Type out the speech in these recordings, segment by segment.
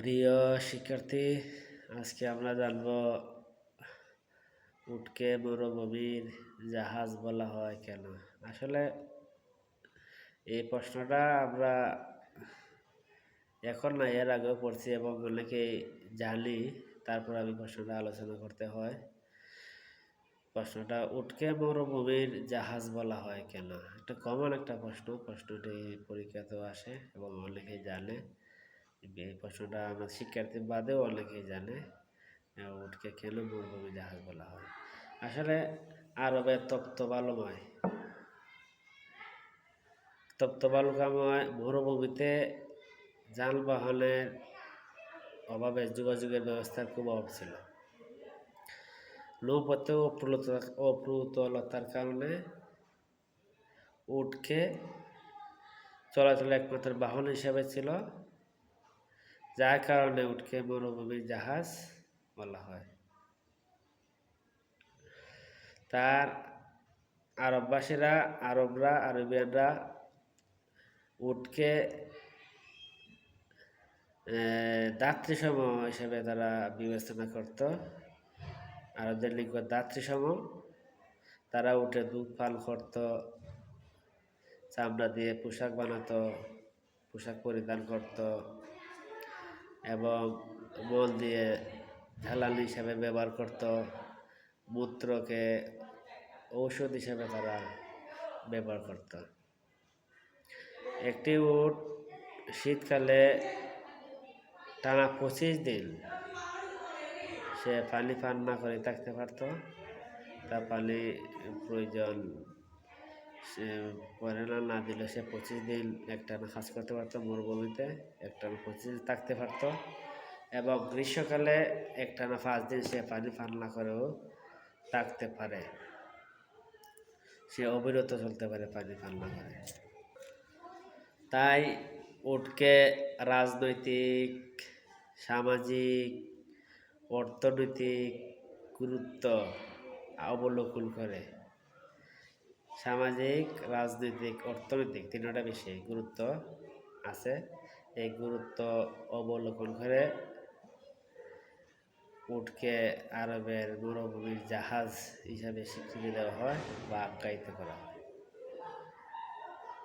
প্রিয় শিক্ষার্থী, আজকে আমরা জানব উটকে মরুভূমির জাহাজ বলা হয় কেন? আসলে এই প্রশ্নটা আমরা এখন না, এর আগেও পড়ছি এবং অনেকেই জানি। তারপর আমি প্রশ্নটা আলোচনা করতে হয়। প্রশ্নটা, উটকে মরুভূমির জাহাজ বলা হয় কেন? একটা কমন একটা প্রশ্ন, প্রশ্নটি পরীক্ষাতেও আসে এবং অনেকেই জানে। এই প্রশ্নটা আমার শিক্ষার্থী বাদেও অনেকেই জানে উটকে কেন মরুভূমি জাহাজ বলা হয়? আসলে আরবে তপ্ত বালুময় তপ্ত বালুকাময় মরুভূমিতে যানবাহনের অভাবে যোগাযোগের ব্যবস্থার খুব অভাব ছিল। নৌপথে অপ্রুতলতার কারণে উটকে চলাচলের একমাত্র বাহন হিসাবে ছিল যার কারণে উঠকে মরুভূমির জাহাজ বলা হয়। তার আরববাসীরা, আরবরা, আরবিয়ানরা উটকে দাত্রীসম হিসেবে তারা বিবেচনা করত। আরবদের লিঙ্গ দাত্রীসম তারা উঠে দুধ পান করত, চামড়া দিয়ে পোশাক বানাতো, পোশাক পরিধান করত। এবং মল দিয়ে জ্বালানি হিসাবে ব্যবহার করত। মূত্রকে ঔষধ হিসাবে তারা ব্যবহার করত। একটি উট শীতকালে টানা পঁচিশ দিন সে পানি পান না করে থাকতে পারত। তা পানি প্রয়োজন না না দিলে সে পঁচিশ দিন একটানা কাজ করতে পারতো মরুভূমিতে একটানা পঁচিশ দিন থাকতে পারতো। এবং গ্রীষ্মকালে একটানা পাঁচ দিন সে পানি পান না করেও থাকতে পারে। সে অবিরত চলতে পারে, পানি পান না করে। তাই উটকে রাজনৈতিক, সামাজিক, অর্থনৈতিক গুরুত্ব অবলোকন করে। সামাজিক, রাজনৈতিক, অর্থনৈতিক তিনটা বিষয়ে গুরুত্ব আছে। এই গুরুত্ব অবলোকন করে উটকে আরবের মরুভূমির জাহাজ হিসাবে স্বীকৃতি দেওয়া হয় বা আখ্যায়িত করা হয়।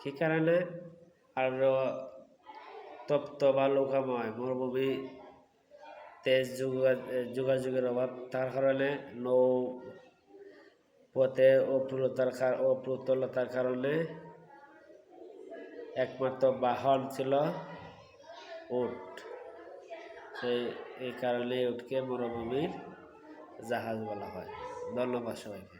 কী কারণে? আরও তপ্ত বা লোকাময় মরুভূমি তেজ যোগাযোগের অভাব, তার কারণে নৌ পথে অপ্রুলতার অপ্রতুলতার কারণে একমাত্র বাহন ছিল উট। সেই, এই কারণে উটকে মরুভূমির জাহাজ বলা হয়। ধন্যবাদ সবাইকে।